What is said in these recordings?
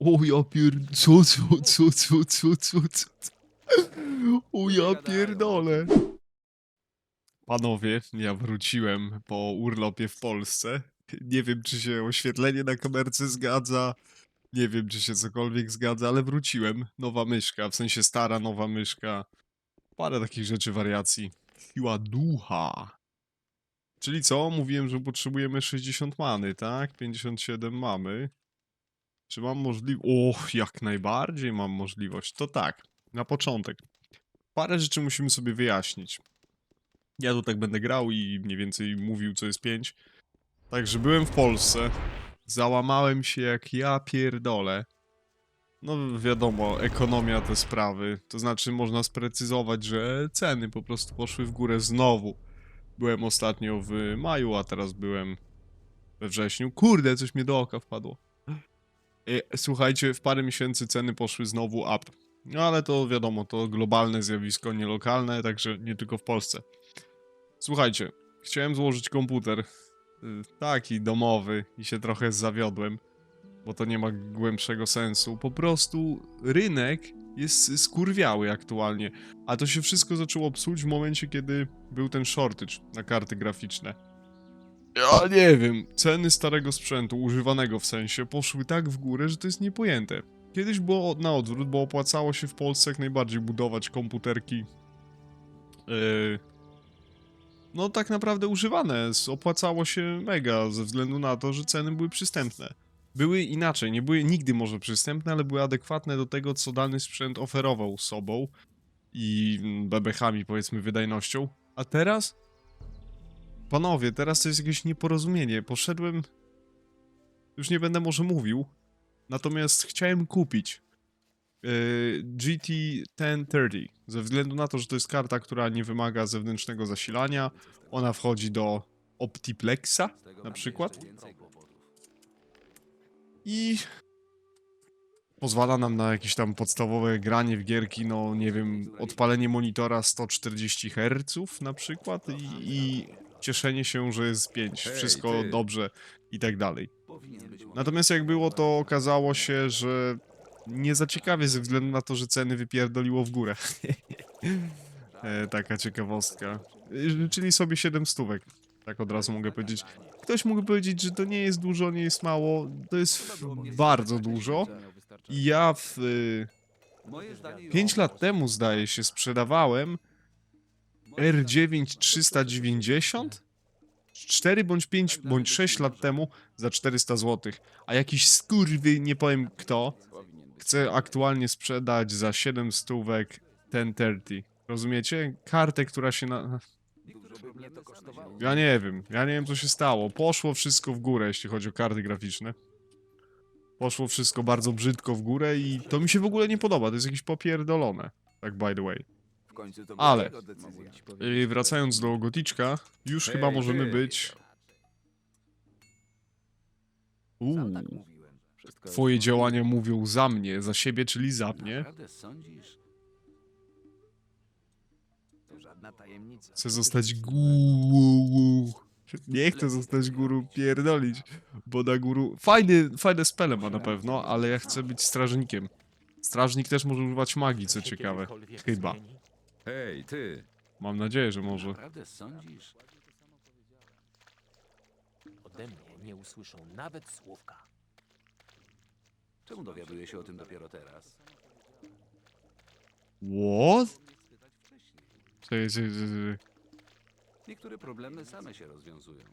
O ja pier... Co, co, co, co, co, co, co? O ja pierdolę. Panowie, ja wróciłem po urlopie w Polsce. Nie wiem, czy się oświetlenie na kamerce zgadza. Nie wiem, czy się cokolwiek zgadza, ale wróciłem. Nowa myszka, w sensie stara nowa myszka. Parę takich rzeczy, wariacji. Siła ducha. Czyli co? Mówiłem, że potrzebujemy 60 many, tak? 57 mamy. Czy mam możliwość? O, jak najbardziej mam możliwość. To tak, na początek. Parę rzeczy musimy sobie wyjaśnić. Ja tu tak będę grał i mniej więcej mówił, co jest 5. Także byłem w Polsce. Załamałem się jak ja pierdolę. No wiadomo, ekonomia te sprawy. To znaczy można sprecyzować, że ceny po prostu poszły w górę znowu. Byłem ostatnio w maju, a teraz byłem we wrześniu. Kurde, coś mi do oka wpadło. E, Słuchajcie, w parę miesięcy ceny poszły znowu up. No ale to wiadomo, to globalne zjawisko, nie lokalne, także nie tylko w Polsce. Słuchajcie, chciałem złożyć komputer. y, Taki domowy i się trochę zawiodłem, bo to nie ma głębszego sensu. Po prostu rynek jest skurwiały aktualnie, a to się wszystko zaczęło psuć w momencie, kiedy był ten shortage na karty graficzne. Ja nie wiem, ceny starego sprzętu, używanego w sensie, poszły tak w górę, że to jest niepojęte. Kiedyś było na odwrót, bo opłacało się w Polsce jak najbardziej budować komputerki. Yy, no tak naprawdę używane. Opłacało się mega ze względu na to, że ceny były przystępne. Były inaczej, nie były nigdy może przystępne, ale były adekwatne do tego, co dany sprzęt oferował sobą i mm, bebechami, powiedzmy, wydajnością. A teraz? Panowie, teraz to jest jakieś nieporozumienie. Poszedłem. Już nie będę może mówił. Natomiast chciałem kupić yy, GT 1030. Ze względu na to, że to jest karta, która nie wymaga zewnętrznego zasilania. Ona wchodzi do Optiplexa na przykład. I pozwala nam na jakieś tam podstawowe granie w gierki, no nie wiem, odpalenie monitora 140 Hz na przykład i, i cieszenie się, że jest 5, Hej, wszystko dobrze i tak dalej. Natomiast jak było, to okazało się, że nie za ciekawie ze względu na to, że ceny wypierdoliło w górę. e, taka ciekawostka. Y, Czyli sobie 7 stówek. Tak od razu mogę powiedzieć. Ktoś mógł powiedzieć, że to nie jest dużo, nie jest mało. To jest bardzo dużo. I ja w y, 5 lat temu, zdaje się, sprzedawałem R9 390 4 bądź 5 bądź 6 lat temu za 400 zł. A jakiś skurwy, nie powiem kto, chce aktualnie sprzedać za 7 stówek 1030. Rozumiecie? Kartę, która się na... Ja nie wiem, ja nie wiem co się stało. Poszło wszystko w górę, jeśli chodzi o karty graficzne. Poszło wszystko bardzo brzydko w górę i to mi się w ogóle nie podoba, to jest jakieś popierdolone. Tak by the way. Końcu to Ale- jego decyzja. Yy, wracając do Goticzka, już Hej, chyba możemy ty. być... Uuu, tak mówiłem. Wszystko twoje jest działania mówią za mnie, za siebie, czyli za mnie. Naprawdę sądzisz? To żadna tajemnica. Chcę zostać guru. Nie chcę zostać guru pierdolić, bo na guru... Fajny, fajne spele ma na pewno, ale ja chcę być strażnikiem. Strażnik też może używać magii, co ciekawe. Chyba. Hej, ty! Mam nadzieję, że może. Naprawdę sądzisz? Ode mnie nie usłyszą nawet słówka. Czemu dowiaduję się o tym dopiero teraz? What? Czekaj, czekaj, czekaj, czekaj. Niektóre problemy same się rozwiązują.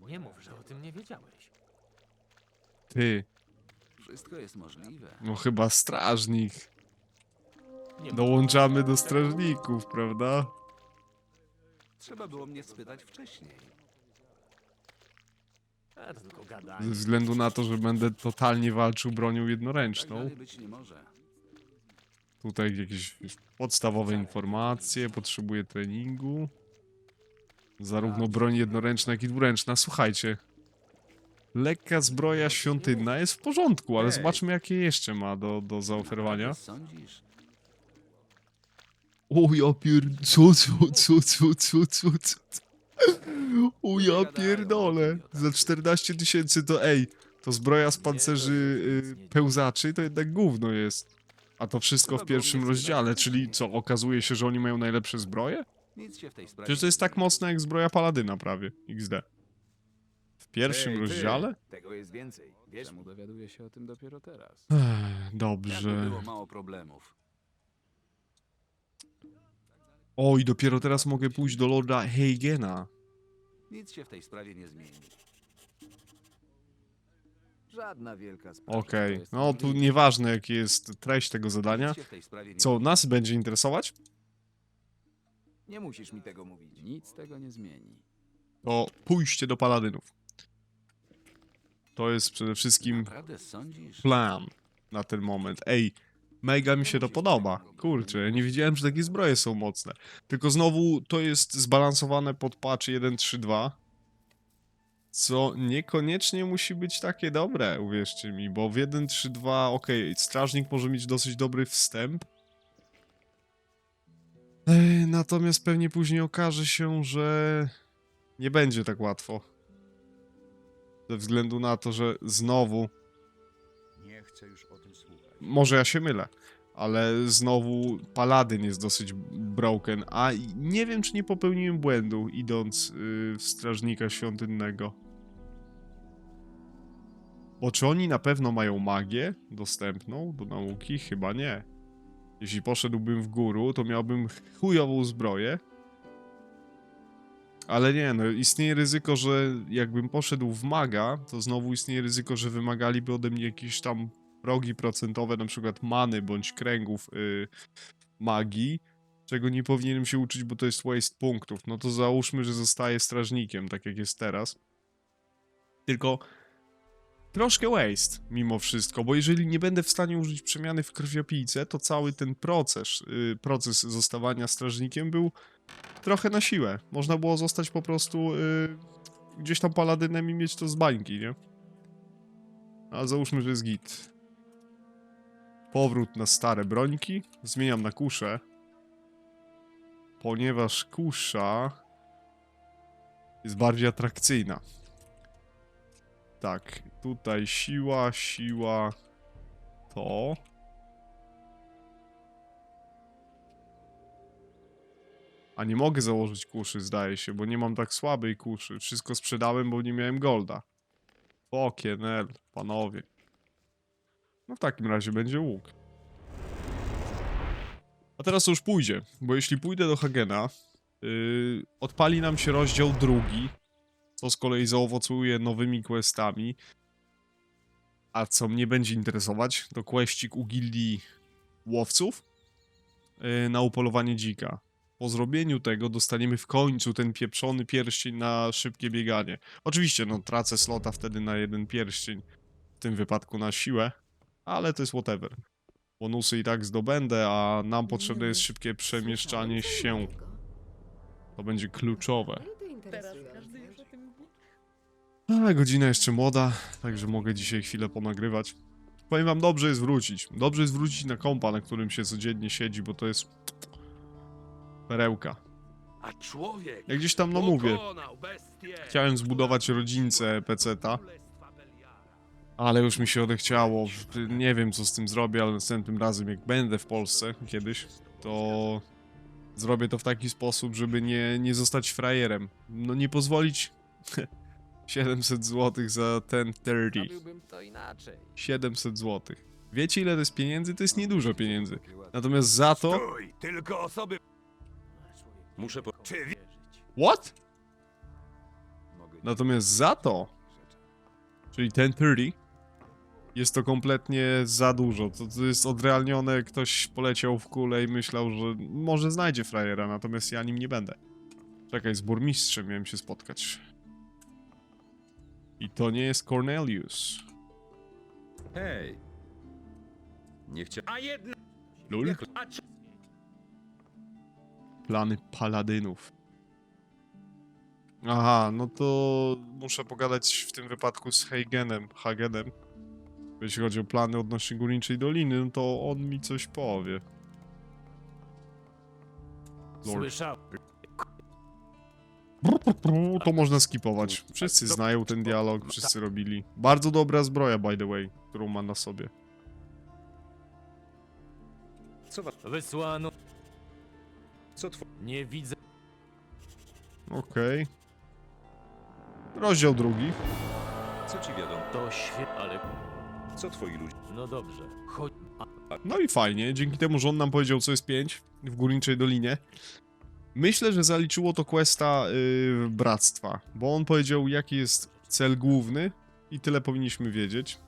Nie mów, że o tym nie wiedziałeś. Ty, Wszystko jest możliwe. no chyba strażnik. Nie Dołączamy do strażników, prawda? Trzeba było mnie spytać wcześniej. A, to tylko Ze gadanie. względu na to, że będę totalnie walczył bronią Tak jednoręczną. dalej być nie może. Tutaj jakieś podstawowe informacje, potrzebuję treningu. Zarówno broń jednoręczna, jak i dwuręczna. Słuchajcie. Lekka zbroja świątynna jest w porządku, ale zobaczmy jakie jeszcze ma do, do zaoferowania. Sądzisz? O ja pier... Co, co, co, co, co, co, co? O ja pierdolę. Za 14 tysięcy to ej. to zbroja z pancerzy y, pełzaczy to jednak gówno jest. A to wszystko w pierwszym rozdziale, czyli co, okazuje się, że oni mają najlepsze zbroje? Nic się w tej sprawie Przecież to jest tak mocne jak zbroja paladyna prawie, XD. W pierwszym Ej, ty. rozdziale? Tego jest więcej. Wiesz, Czemu dowiaduję się o tym dopiero teraz? Ech, jakby dobrze. było mało problemów. O, i dopiero teraz mogę pójść do Lorda Heigena. Nic się w tej sprawie nie zmieni. Żadna wielka sprawa. Okej, jest no tu możliwe. nieważne jaki jest treść tego zadania. Nic się w tej sprawie nie Co nas będzie interesować? Nie musisz mi tego mówić. Nic tego nie zmieni. To pójście do paladynów. To jest przede wszystkim Naprawdę sądzisz? plan na ten moment. Ej, mega mi się to podoba. Kurczę, nie wiedziałem, że takie zbroje są mocne. Tylko znowu to jest zbalansowane pod patch 1.3.2. Co niekoniecznie musi być takie dobre, uwierzcie mi, bo w 1.3.2, okej, strażnik może mieć dosyć dobry wstęp. Natomiast pewnie później okaże się, że nie będzie tak łatwo. Ze względu na to, że znowu Nie chcę już. Może ja się mylę, ale znowu Paladyn jest dosyć broken, a nie wiem, czy nie popełniłem błędu, idąc yy, w Strażnika Świątynnego. Bo czy oni na pewno mają magię dostępną do nauki? Chyba nie. Jeśli poszedłbym w górę, to miałbym chujową zbroję. Ale nie, no istnieje ryzyko, że jakbym poszedł w maga, to znowu istnieje ryzyko, że wymagaliby ode mnie jakieś tam progi procentowe, na przykład many bądź kręgów y, magii, czego nie powinienem się uczyć, bo to jest waste punktów. No to załóżmy, że zostaję strażnikiem, tak jak jest teraz. Tylko troszkę waste mimo wszystko, bo jeżeli nie będę w stanie użyć przemiany w krwiopijce, to cały ten proces, y, proces zostawania strażnikiem był trochę na siłę. Można było zostać po prostu y, gdzieś tam paladynem i mieć to z bańki, nie? Ale załóżmy, że jest git. Powrót na stare brońki. Zmieniam na kuszę. Ponieważ kusza jest bardziej atrakcyjna. Tak, tutaj siła, siła, to. A nie mogę założyć kuszy, zdaje się, bo nie mam tak słabej kuszy. Wszystko sprzedałem, bo nie miałem golda. Fucking hell, panowie. No w takim razie będzie łuk. A teraz już pójdzie, bo jeśli pójdę do Hagena, yy, odpali nam się rozdział drugi, co z kolei zaowocuje nowymi questami. A co mnie będzie interesować, to questik u gildii łowców yy, na upolowanie dzika. Po zrobieniu tego dostaniemy w końcu ten pieprzony pierścień na szybkie bieganie. Oczywiście, no tracę slota wtedy na jeden pierścień, w tym wypadku na siłę, ale to jest whatever. Bonusy i tak zdobędę, a nam potrzebne jest szybkie przemieszczanie się. To będzie kluczowe. A, godzina jeszcze młoda, także mogę dzisiaj chwilę ponagrywać. Powiem wam, dobrze jest wrócić. Dobrze jest wrócić na kompa, na którym się codziennie siedzi, bo to jest perełka. A człowiek Jak gdzieś tam, no mówię, pokonał bestię, chciałem zbudować rodzince peceta. Ale już mi się odechciało. Nie wiem, co z tym zrobię, ale następnym razem, jak będę w Polsce kiedyś, to zrobię to w taki sposób, żeby nie, nie zostać frajerem. No nie pozwolić 700 zł za ten 30. Zrobiłbym to inaczej. 700 zł. Wiecie ile to jest pieniędzy? To jest niedużo pieniędzy. Natomiast za to... Stój, tylko osoby... Muszę po... Czy. What? Natomiast za to, czyli ten 30, jest to kompletnie za dużo. To, to jest odrealnione, ktoś poleciał w kulę i myślał, że może znajdzie frajera, natomiast ja nim nie będę. Czekaj, z burmistrzem miałem się spotkać. I to nie jest Cornelius. Hej! Nie chciałem... A jedna... Lul? A czy... Plany paladynów. Aha, no to muszę pogadać w tym wypadku z Hagenem. Hagenem. Jeśli chodzi o plany odnośnie Górniczej Doliny, no to on mi coś powie. Lord. Słyszał. To można skipować. Wszyscy znają ten dialog, wszyscy robili. Bardzo dobra zbroja, by the way, którą ma na sobie. Co, wa- Wysłano. co two... Nie widzę. Okej. Rozdział drugi. Co ci wiadomo? To świetnie, ale. Co twoi ludzie? No dobrze. Chodź. No i fajnie, dzięki temu, że on nam powiedział, co jest 5 w Górniczej Dolinie. Myślę, że zaliczyło to questa yy, Bractwa, bo on powiedział, jaki jest cel główny i tyle powinniśmy wiedzieć.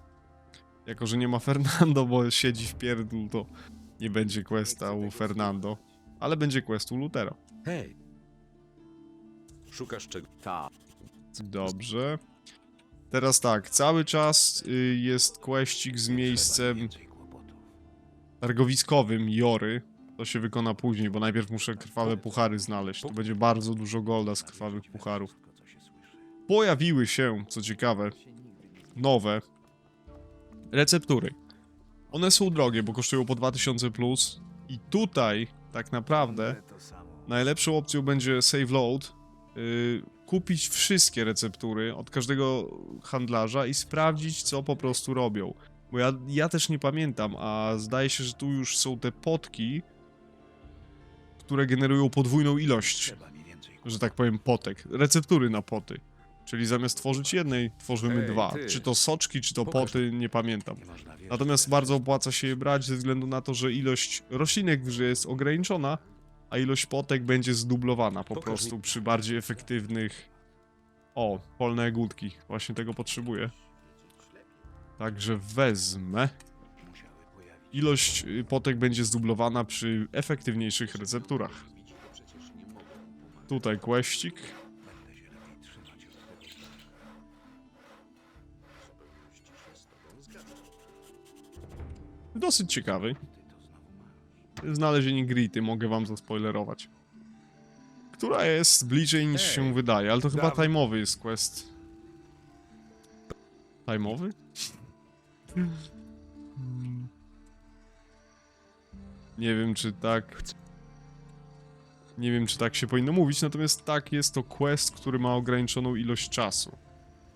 Jako, że nie ma Fernando, bo siedzi w pierdlu, to nie będzie questa u Fernando, ale będzie quest u Lutera. Hej! Szukasz czego? Ta. Dobrze. Teraz tak, cały czas y, jest questik z miejscem targowiskowym Jory. To się wykona później, bo najpierw muszę krwawe puchary znaleźć. Tu będzie bardzo dużo golda z krwawych pucharów. Pojawiły się, co ciekawe, nowe receptury. One są drogie, bo kosztują po 2000 plus. I tutaj, tak naprawdę, najlepszą opcją będzie save load. Yy, kupić wszystkie receptury od każdego handlarza i sprawdzić, co po prostu robią. Bo ja, ja też nie pamiętam, a zdaje się, że tu już są te potki, które generują podwójną ilość, że tak powiem, potek. Receptury na poty. Czyli zamiast tworzyć jednej, tworzymy Ej, dwa. ty. Czy to soczki, czy to Pokaż. poty, nie pamiętam. Natomiast bardzo opłaca się je brać ze względu na to, że ilość roślinek w grze jest ograniczona, a ilość potek będzie zdublowana po Pokaż prostu mi. przy bardziej efektywnych... O, polne jagódki. Właśnie tego potrzebuję. Także wezmę. Ilość y, potek będzie zdublowana przy efektywniejszych recepturach. Tutaj tego. Dosyć ciekawy. Znalezienie Grity, mogę wam zaspoilerować. Która jest bliżej niż się wydaje, ale to chyba dawaj. time'owy jest quest. Time'owy? Nie wiem, czy tak... Nie wiem, czy tak się powinno mówić, natomiast tak, jest to quest, który ma ograniczoną ilość czasu.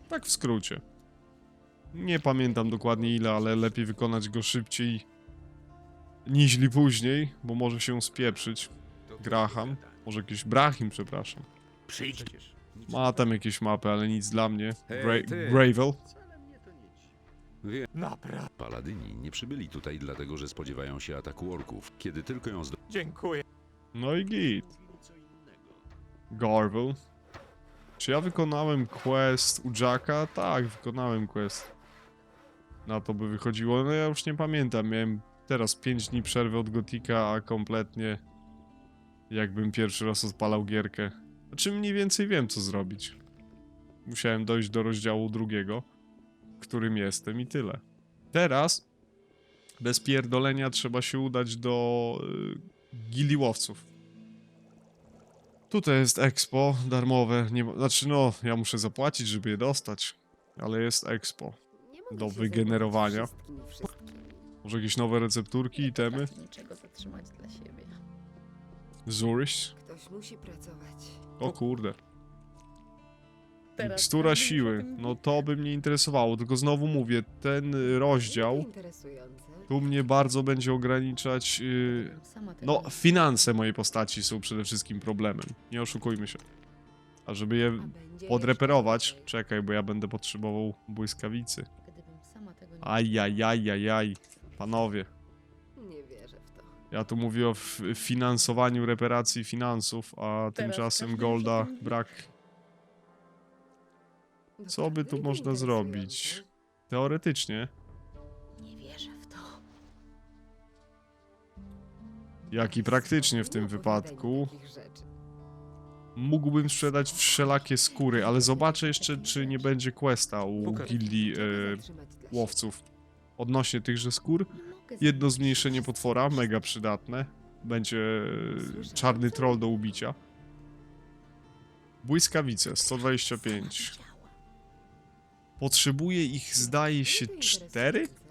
Tak w skrócie. Nie pamiętam dokładnie ile, ale lepiej wykonać go szybciej niźli później, bo może się spieprzyć. Graham. Może jakiś Brahim, przepraszam. Przyjdź. Ma tam jakieś mapy, ale nic dla mnie. Gravel. Naprawdę. Paladyni nie przybyli tutaj dlatego, że spodziewają się ataku orków. Kiedy tylko ją zdo... Dziękuję. No i git. Garvel. Czy ja wykonałem quest u Jacka? Tak, wykonałem quest. Na to by wychodziło. No ja już nie pamiętam. Miałem teraz 5 dni przerwy od Gotika, a kompletnie jakbym pierwszy raz odpalał gierkę. Znaczy mniej więcej wiem co zrobić. Musiałem dojść do rozdziału drugiego, w którym jestem i tyle. Teraz bez pierdolenia trzeba się udać do y, gildii łowców. Tutaj jest expo darmowe. Nie, znaczy no, ja muszę zapłacić, żeby je dostać. Ale jest expo. Do wygenerowania. Może jakieś nowe recepturki, Nie itemy? potrafię niczego zatrzymać dla siebie. Ktoś musi pracować. O kurde. Teraz Mikstura każdy siły. No to by mnie interesowało. Tylko znowu mówię, ten y, rozdział Interesujące. tu mnie bardzo będzie ograniczać. Sama tego no, nie- finanse mojej postaci są przede wszystkim problemem. Nie oszukujmy się. A żeby je A będzie podreperować, jeszcze czekaj, bo ja będę potrzebował błyskawicy. Gdybym sama tego nie... Ajajajajaj, panowie. Nie wierzę w to. Ja tu mówię o f- finansowaniu reparacji finansów, a tymczasem każdy Golda brak. Co by tu można zrobić? Teoretycznie, Nie wierzę w to. jak i praktycznie w tym Nie opowiadaj mi wypadku, takich rzeczy. mógłbym sprzedać wszelakie skóry, ale zobaczę jeszcze, czy nie będzie questa u gildii e, zatrzymać dla siebie? łowców. Odnośnie tychże skór, jedno zmniejszenie potwora, mega przydatne. Będzie e, czarny troll do ubicia. Błyskawice, 125. Sama widziałam. Potrzebuję ich, zdaje się, Nie to cztery? interesujące.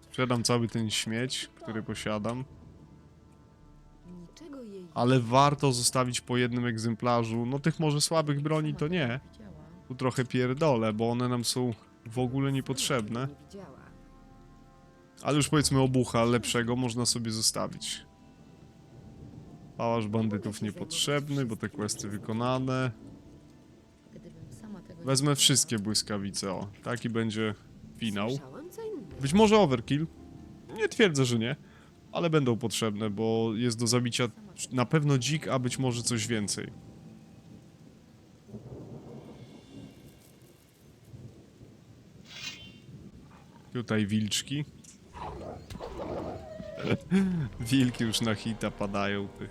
Sprzedam cały ten śmieć, który posiadam. Ale warto zostawić po jednym egzemplarzu. No tych może słabych broni to nie. Tu trochę pierdolę, bo one nam są w ogóle niepotrzebne. Ale już powiedzmy obucha lepszego można sobie zostawić. Pałasz bandytów niepotrzebny, bo te questy wykonane. Wezmę wszystkie błyskawice, o. Taki będzie finał. Być może overkill. Nie twierdzę, że nie. Ale będą potrzebne, bo jest do zabicia na pewno dzik, a być może coś więcej. Tutaj wilczki. Wilki już na hita padają, ty.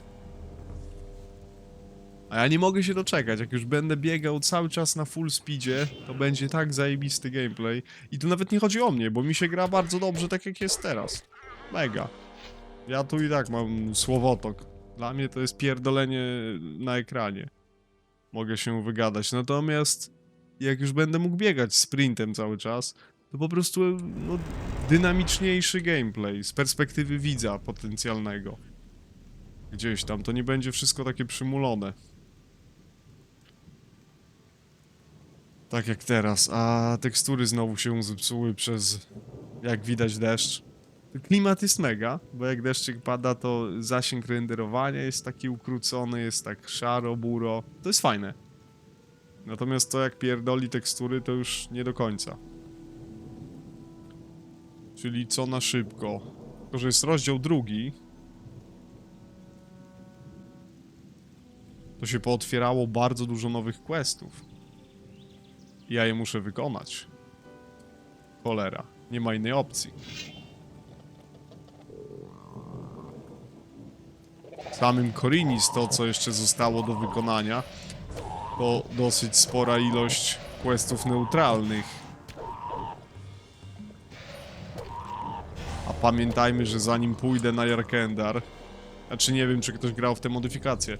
A ja nie mogę się doczekać, jak już będę biegał cały czas na full speedzie, to będzie tak zajebisty gameplay. I tu nawet nie chodzi o mnie, bo mi się gra bardzo dobrze tak jak jest teraz. Mega. Ja tu i tak mam słowotok. Dla mnie to jest pierdolenie na ekranie. Mogę się wygadać. Natomiast jak już będę mógł biegać sprintem cały czas, to po prostu no, dynamiczniejszy gameplay z perspektywy widza potencjalnego. Gdzieś tam, to nie będzie wszystko takie przymulone. Tak jak teraz, a tekstury znowu się zepsuły przez, jak widać, deszcz. Klimat jest mega, bo jak deszczyk pada, to zasięg renderowania jest taki ukrócony, jest tak szaro, buro. To jest fajne. Natomiast to jak pierdoli tekstury, to już nie do końca. Czyli co na szybko. Tylko, że jest rozdział drugi. To się pootwierało bardzo dużo nowych questów. I ja je muszę wykonać. Cholera, nie ma innej opcji. Samym Korinis to, co jeszcze zostało do wykonania, to dosyć spora ilość questów neutralnych. Pamiętajmy, że zanim pójdę na Jarkendar, znaczy nie wiem, czy ktoś grał w te modyfikacje,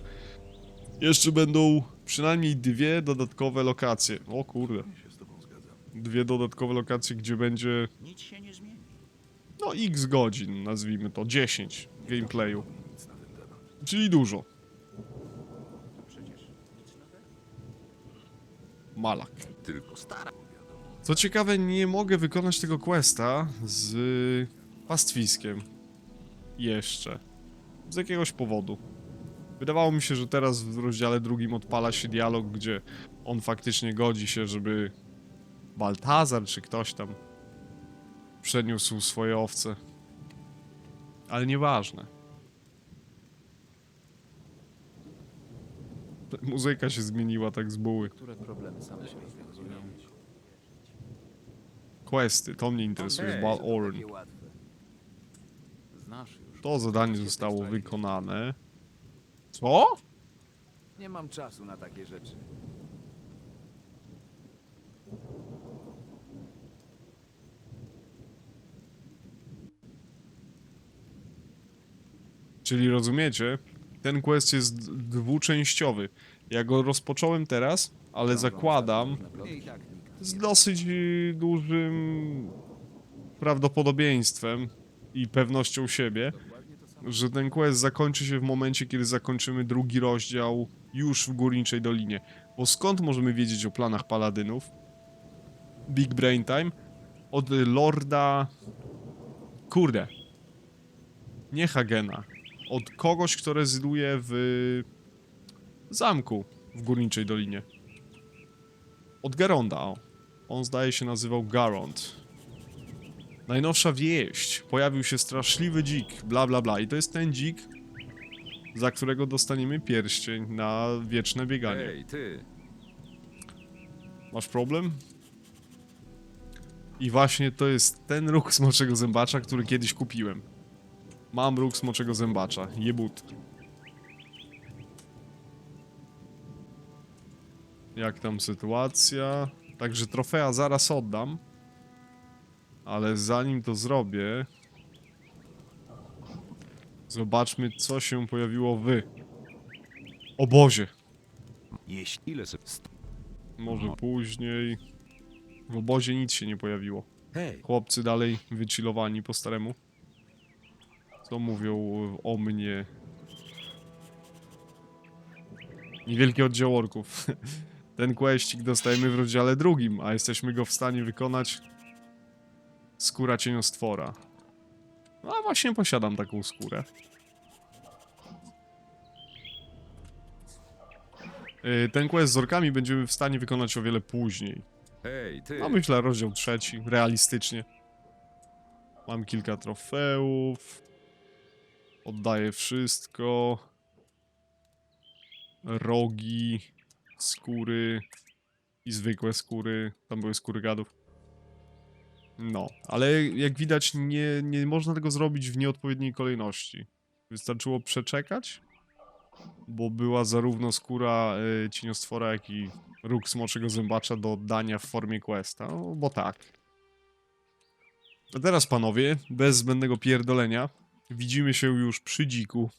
jeszcze będą przynajmniej dwie dodatkowe lokacje. O kurde. Dwie dodatkowe lokacje, gdzie będzie. No, x godzin, nazwijmy to, 10 gameplayu. Czyli dużo. Malak. Tylko stara. Co ciekawe, nie mogę wykonać tego questa z pastwiskiem. Jeszcze. Z jakiegoś powodu. Wydawało mi się, że teraz w rozdziale drugim odpala się dialog, gdzie on faktycznie godzi się, żeby Baltazar czy ktoś tam przeniósł swoje owce. Ale nieważne. Muzyka się zmieniła tak z buły. Które problemy same się rozwiązują? Questy, to mnie interesuje. Bal Orn. Takie łatwe. Znasz już. To zadanie zostało wykonane. Co? Nie mam czasu na takie rzeczy. Czyli rozumiecie? Ten quest jest dwuczęściowy. Ja go rozpocząłem teraz, ale zakładam tak z dosyć y, dużym prawdopodobieństwem i pewnością siebie, że ten quest zakończy się w momencie, kiedy zakończymy drugi rozdział już w Górniczej Dolinie. Bo skąd możemy wiedzieć o planach paladynów? Big Brain Time? Od Lorda... Kurde. Nie Hagena. Od kogoś, kto rezyduje w zamku w Górniczej Dolinie. Od Garonda, o. On zdaje się nazywał Garond. Najnowsza wieść. Pojawił się straszliwy dzik, bla bla bla. I to jest ten dzik, za którego dostaniemy pierścień na wieczne bieganie. Ej, ty. Masz problem? I właśnie to jest ten róg smoczego zębacza, który kiedyś kupiłem. Mam róg smoczego zębacza. Jebut. Jak tam sytuacja? Także trofea zaraz oddam. Ale zanim to zrobię... Zobaczmy, co się pojawiło w obozie. Jeśli ile. Może No. później. W obozie nic się nie pojawiło. Hej. Chłopcy dalej wychillowani po staremu. Co mówią o mnie Niewielki oddział orków. Ten questik dostajemy w rozdziale drugim, a jesteśmy go w stanie wykonać skóra cieniostwora. No a właśnie posiadam taką skórę. Y, Ten quest z orkami będziemy w stanie wykonać o wiele później. Hej, ty! No myślę rozdział trzeci, realistycznie. Mam kilka trofeów. Oddaję wszystko. Rogi, skóry i zwykłe skóry. Tam były skóry gadów. No, ale jak widać nie, nie można tego zrobić w nieodpowiedniej kolejności. Wystarczyło przeczekać, bo była zarówno skóra y, cieniostwora, jak i róg smoczego zębacza do oddania w formie questa, no, bo tak. A teraz panowie, bez zbędnego pierdolenia, widzimy się już przy dziku.